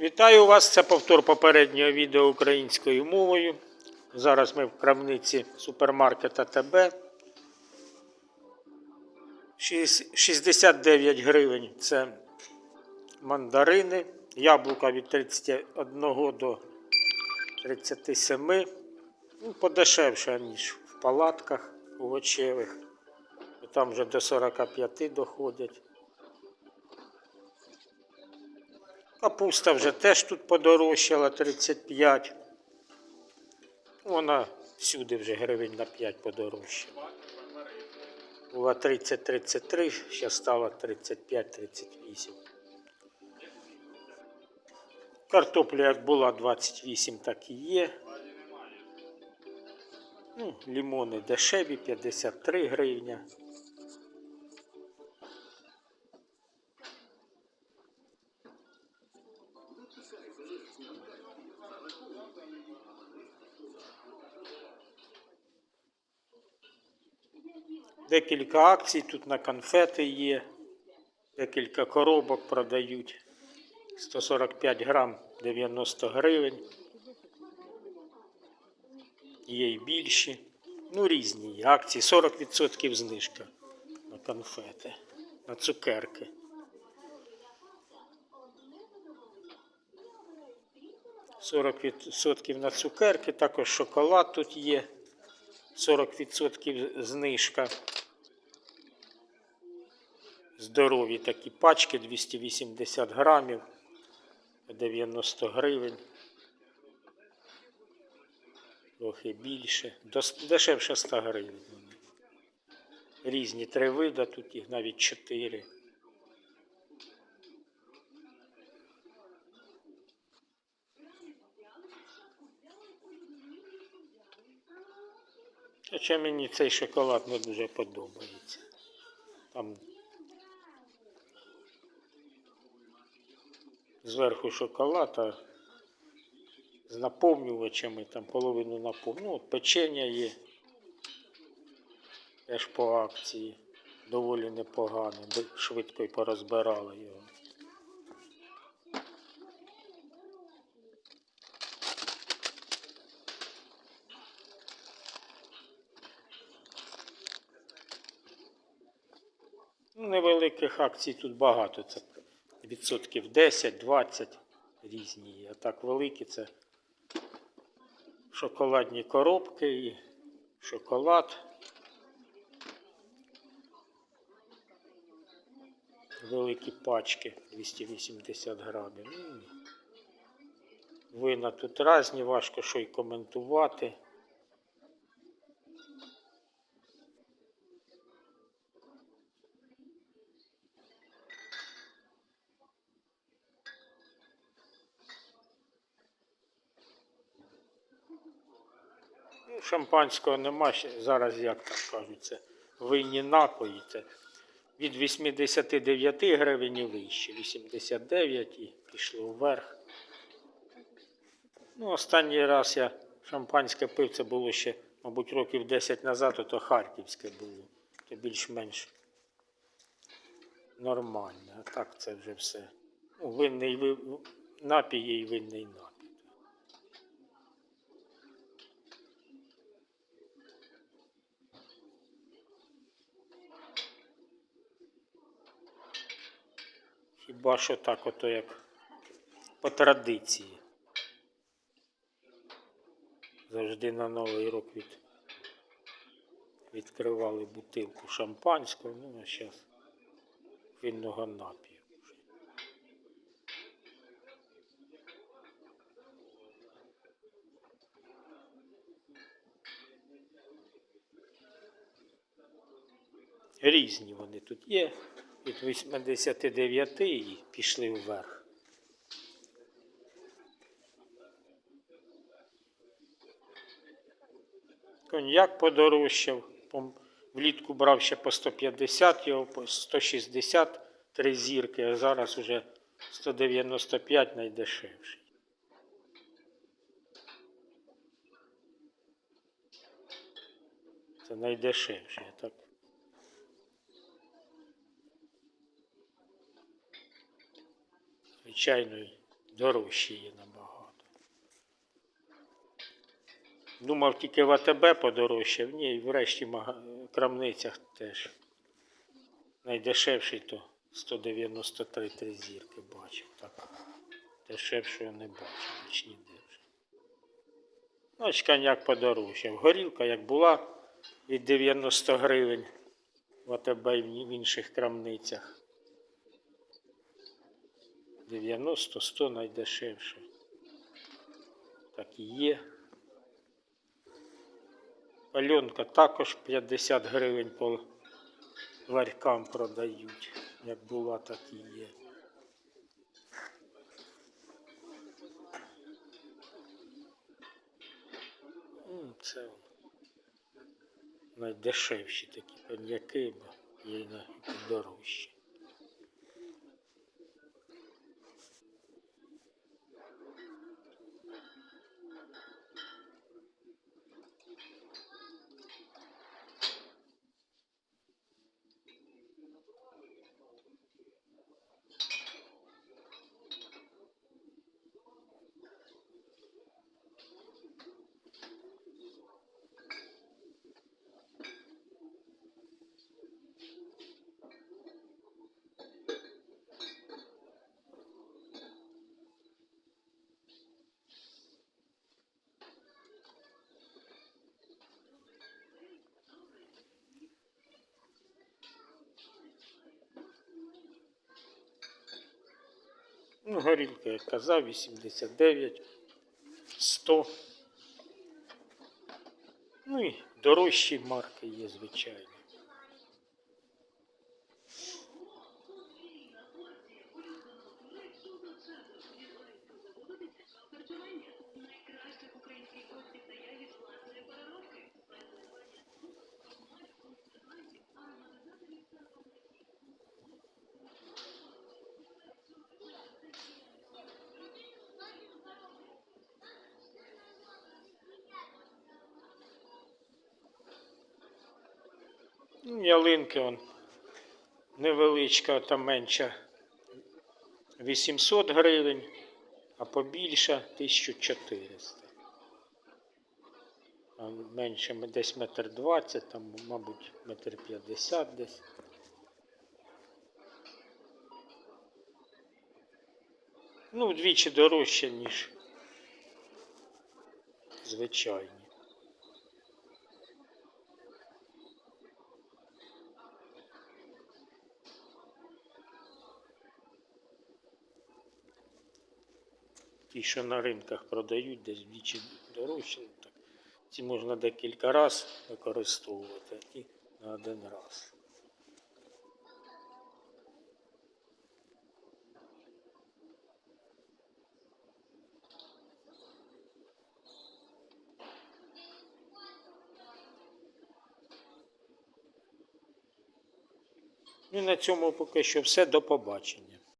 Вітаю вас! Це повтор попереднього відео українською мовою. Зараз ми в крамниці супермаркета ТБ. 69 гривень це мандарини, яблука від 31 до 37. Ну, подешевше, ніж в палатках овочевих. Там вже до 45 доходять. Капуста вже теж тут подорожчала 35. Вона всюди вже гривень на 5 подорожчала. Була 30-33, ще стала 35-38. Картопля як була 28, так і є. Ну, лімони дешеві, 53 гривня. Декілька акцій тут на конфети є. Декілька коробок продають. 145 грам 90 гривень. Є й більші. Ну, різні. Акції 40% знижка на конфети, на цукерки. Сорок відсотків на цукерки, також шоколад тут є. 40% знижка. Здорові такі пачки 280 грамів, 90 гривень. Трохи більше. Дешевше 100 гривень. Різні три вида, тут їх навіть чотири. Хоча мені цей шоколад не дуже подобається. Там зверху шоколад, а з наповнювачами, там половину наповню. Ну, печення є. Теж по акції. Доволі непогане, швидко й порозбирали його. Ну, невеликих акцій тут багато. Це відсотків 10-20 різні. А так великі це шоколадні коробки і шоколад. Великі пачки 280 грамів. Вина тут різні, важко що й коментувати. Ну, шампанського нема. Зараз, як так кажуть, це винні напої. Це від 89 гривень і вище. 89 і пішло вверх. Ну, останній раз я шампанське пив, це було ще, мабуть, років 10 назад, то харківське було. То більш-менш нормально. А так це вже все. Ну, винний напій і винний напій. Хіба що так, ото як по традиції. Завжди на Новий рік від... відкривали бутилку шампанського, ну а зараз винного напію. Різні вони тут є. Від 89 і пішли вверх. Коньяк подорожчав. Влітку брав ще по 150, його по 160 три зірки, а зараз уже 195 найдешевший. Це найдешевший, так. Звичайно, дорожчі є набагато. Думав тільки в АТБ подорожчав, ні, і в крамницях теж. Найдешевший то 193 три зірки бачив. Так. Дешевшого не бачив, більш ніде вже. Ну, ось коньяк подорожчав. Горілка, як була від 90 гривень в АТБ і в інших крамницях. 90-100 найдешевше. Так і є. Пальонка також 50 гривень по ларькам продають. Як була, так і є. Це найдешевші такі коньяки, бо є дорожчі. Ну, горілка, як казав, 89, 100. Ну і дорожчі марки є, звичайно. Ну, ялинки он невеличка, там менша 800 гривень, а побільша 1400. А менше десь метр двадцять, там, мабуть, метр п'ятдесят десь. Ну, вдвічі дорожче, ніж звичайні. Ті, що на ринках продають, десь вдвічі дорожче. ну, Так. Ці можна декілька разів використовувати, а ті на один раз. Ну, і на цьому поки що все. До побачення.